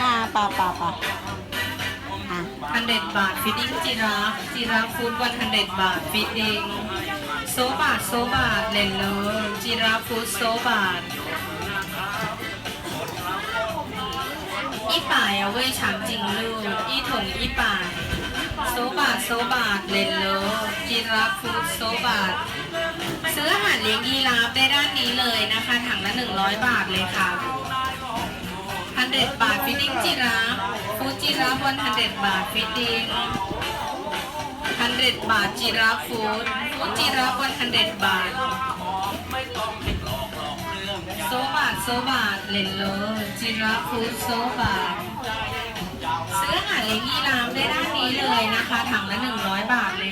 อ่าป่าป่าป่าฮันเด็ดบาทฟิตติ้งจิราฟจิราฟฟูดวันฮันเด็ดบาทฟิตติ้งโซบาทโซบาทเล่นเลยจิราฟฟูดโซบาทอีป่ายเอาไว้ฉามจริงลูกอีถงอีป่ายโซบาทโซบาทเล่นเลยจิราฟฟูดโซบาท เลี้ยงยีราฟได้ด้านนี้เลยนะคะ ถังละ 100 บาทเลยค่ะฮันเดบาทฟิตติ้งจิราฟฟูดจิราฟวันฮันเดบาทฟิตติ้งฮันเดบาทจิราฟฟูดฟูดจิราฟวันฮันเดบาทโซบาทโซบาทเลนโลจิราฟฟูดโซบาทซื้ออาหารเลี้ยงยีราฟได้ด้านนี้เลยนะคะ ถังละ 100 บาทเลย